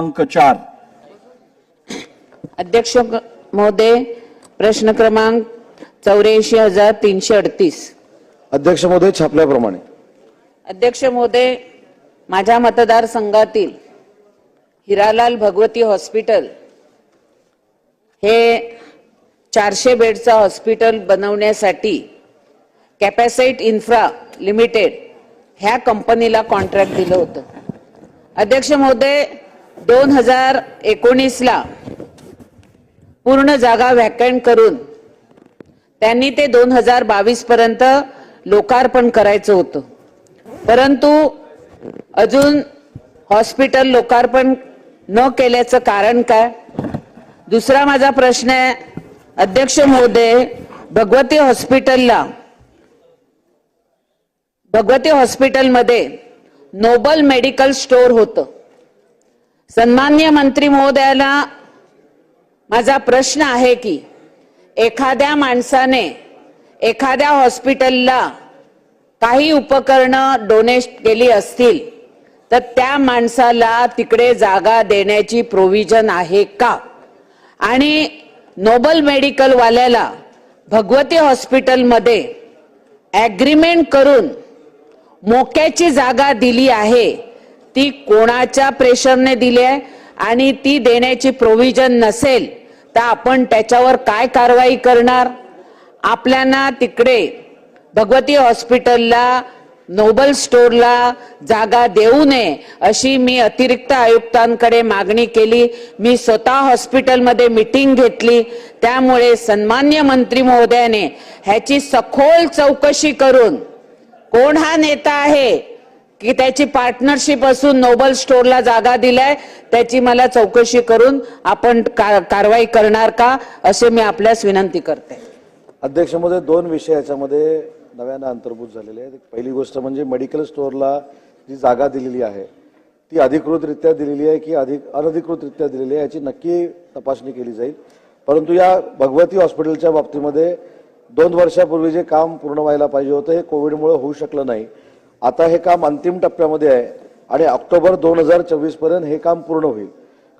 क्रमांक चार. अध्यक्ष महोदय प्रश्न क्रमांक चौऱ्याऐंशी हजार तीनशे अडतीस. अध्यक्ष महोदय छापल्याप्रमाणे. अध्यक्ष महोदय माझ्या मतदारसंघातील हिरालाल भगवती हॉस्पिटल हे चारशे बेडचं हॉस्पिटल बनवण्यासाठी कॅपॅसाईट इन्फ्रा लिमिटेड ह्या कंपनीला कॉन्ट्रॅक्ट दिलं होतं. अध्यक्ष महोदय दोन हजार एकोणीसला पूर्ण जागा व्हॅकंट करून त्यांनी ते दोन हजार बावीस पर्यंत लोकार्पण करायचं होतं. परंतु अजून हॉस्पिटल लोकार्पण न केल्याचं कारण काय? दुसरा माझा प्रश्न आहे अध्यक्ष महोदय भगवती हॉस्पिटलला भगवती हॉस्पिटलमध्ये नोबल मेडिकल स्टोअर होतं. सन्मान्य मंत्री महोदयाला माझा प्रश्न आहे की एखाद्या माणसाने एखाद्या हॉस्पिटलला काही उपकरणं डोनेट केली असतील तर त्या माणसाला तिकडे जागा देण्याची प्रोव्हिजन आहे का? आणि नोबल मेडिकलवाल्याला भगवती हॉस्पिटलमध्ये ॲग्रीमेंट करून मोक्याची जागा दिली आहे ती कोणाच्या प्रेशरने दिली आहे आणि ती देण्याची प्रोव्हिजन नसेल तर आपण त्याच्यावर काय कारवाई करणार? आपल्याला तिकडे भगवती हॉस्पिटलला नोबल स्टोरला जागा देऊ नये अशी मी अतिरिक्त आयुक्तांकडे मागणी केली. मी स्वतः हॉस्पिटलमध्ये मिटिंग घेतली. त्यामुळे सन्मान्य मंत्री महोदयाने ह्याची सखोल चौकशी करून कोण हा नेता आहे की त्याची पार्टनरशिप असून नोबल स्टोअरला जागा दिलाय. त्याची मला चौकशी करून आपण का- कारवाई करणार का असे मी आपल्यास विनंती करते. अध्यक्षमध्ये दोन विषय याच्यामध्ये नव्यानं अंतर्भूत झालेले आहेत. पहिली गोष्ट म्हणजे मेडिकल स्टोअरला जी जागा दिलेली आहे ती अधिकृतरित्या दिलेली आहे की अधिक अनधिकृतरित्या दिलेली आहे याची नक्की तपासणी केली जाईल. परंतु या भगवती हॉस्पिटलच्या बाबतीमध्ये दोन वर्षापूर्वी जे काम पूर्ण व्हायला पाहिजे होतं हे कोविडमुळे होऊ शकलं नाही. आता हे काम अंतिम टप्प्यामध्ये आहे आणि ऑक्टोबर दोन हजार चोवीसपर्यंत हे काम पूर्ण होईल.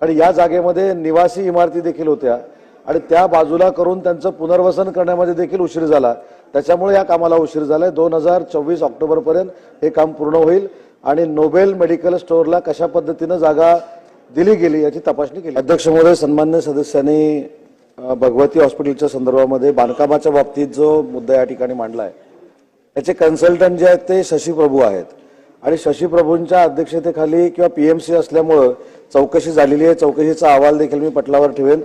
कारण या जागेमध्ये निवासी इमारती देखील होत्या आणि त्या बाजूला करून त्यांचं पुनर्वसन करण्यामध्ये देखील उशीर झाला. त्याच्यामुळे या कामाला उशीर झालाय. दोन हजार चोवीस ऑक्टोबरपर्यंत हे काम पूर्ण होईल आणि नोबेल मेडिकल स्टोअरला कशा पद्धतीनं जागा दिली गेली याची तपासणी केली. अध्यक्ष महोदय सन्मान्य सदस्यांनी भगवती हॉस्पिटलच्या संदर्भामध्ये बांधकामाच्या बाबतीत जो मुद्दा या ठिकाणी मांडला आहे याचे कन्सल्टंट जे आहेत ते शशी प्रभू आहेत. आणि शशी प्रभूंच्या अध्यक्षतेखाली किंवा पी एम सी असल्यामुळं चौकशी झालेली आहे. चौकशीचा अहवाल देखील मी पटलावर ठेवेन.